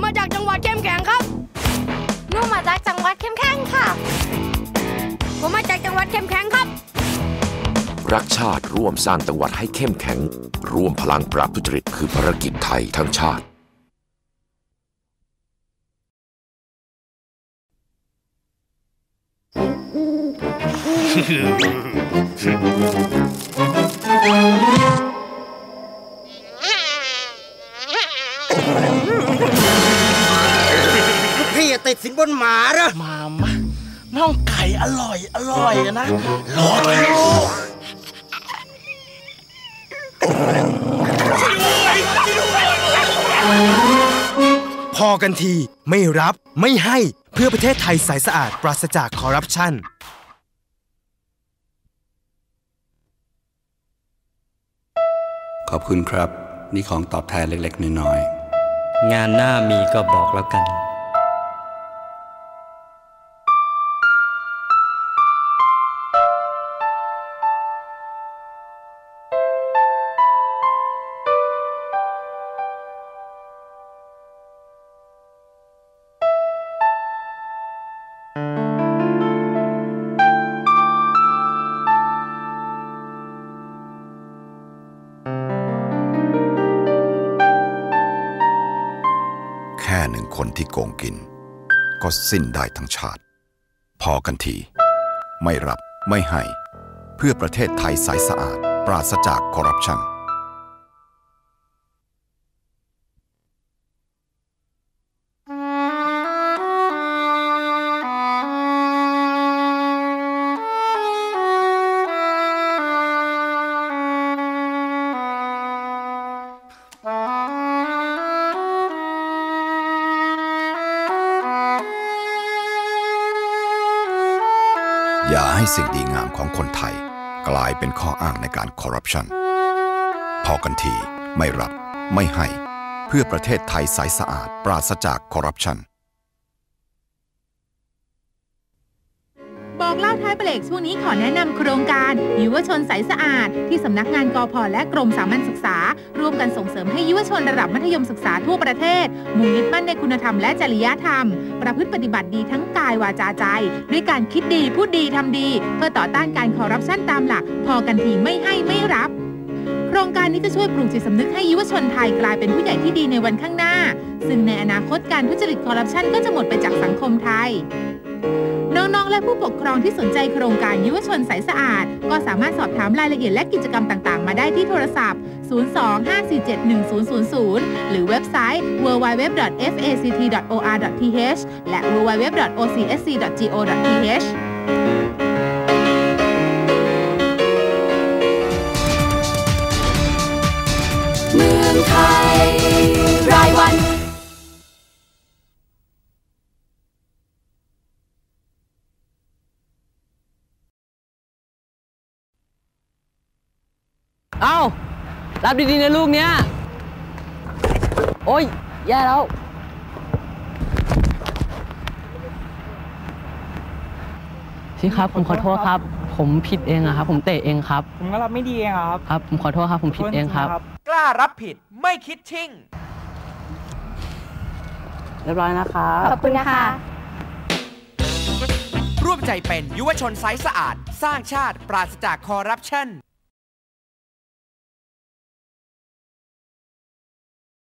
ผมมาจากจังหวัดเข้มแข็งครับนุ่มมาจากจังหวัดเข้มแข็งค่ะ ผมมาจากจังหวัดเข้มแข็งครับ รักชาติร่วมสร้างจังหวัดให้เข้มแข็ง ร่วมพลังปราบทุจริตคือภารกิจไทยทั้งชาติ ติดสินบนหมาเหรอมามาน่องไก่อร่อย อร่อยอะนะรอกิโลพอกันทีไม่รับไม่ให้เพื่อประเทศไทยใสสะอาดปราศจากคอร์รัปชันขอบคุณครับ นี่ของตอบแทนเล็กๆน้อยๆงานหน้ามีก็บอกแล้วกัน ค่หนึ่งคนที่โกงกิน ก็สิ้นได้ทั้งชาติ พอกันที ไม่รับไม่ให้ เพื่อประเทศไทยใสสะอาด ปราศจากคอร์รัปชัน อย่าให้สิ่งดีงามของคนไทย กลายเป็นข้ออ้างในการคอร์รัปชัน พอกันทีไม่รับไม่ให้ เพื่อประเทศไทยใสสะอาดปราศจากคอร์รัปชัน บอกเล่าท้ายเบรกช่วงนี้ขอแนะนำโครงการยุวชนใสสะอาด ที่สำนักงานกอพและกรมสามัญศึกษา ร่วมกันส่งเสริมให้ยุวชนระดับมัธยมศึกษาทั่วประเทศ มุ่งยึดมั่นในคุณธรรมและจริยธรรม ประพฤติปฏิบัติดีทั้งกายวาจาใจ ด้วยการคิดดีพูดดีทำดี เพื่อต่อต้านการคอร์รัปชันตามหลัก พอกันทีไม่ให้ไม่รับโครงการนี้จะช่วยปลูกจิตสำนึกให้ยุวชนไทยกลายเป็นผู้ใหญ่ที่ดีในวันข้างหน้า ซึ่งในอนาคตการทุจริตคอร์รัปชันก็จะหมดไปจากสังคมไทย และผู้ปกครองที่สนใจโครงการยุวชนใสสะอาด ก็สามารถสอบถามรายละเอียดและกิจกรรมต่างๆ มาได้ที่โทรศัพท์ 025471000 หรือเว็บไซต์ www.fact.or.th และ www.ocsc.go.th เมืองไทย เอ้า รับดีๆนะลูกเนี้ย โอ้ย แย่แล้ว พี่ครับ ผมขอโทษครับ ผมผิดเองอะครับ ผมเตะเองครับ ผมก็รับไม่ดีเองอะครับ ครับ ผมขอโทษครับ ผมผิดเองครับ กล้ารับผิดไม่คิดชิ่ง เรียบร้อยนะครับ ขอบคุณนะคะร่วมใจเป็นยุวชนไซส์สะอาด สร้างชาติปราศจากคอร์รัปชัน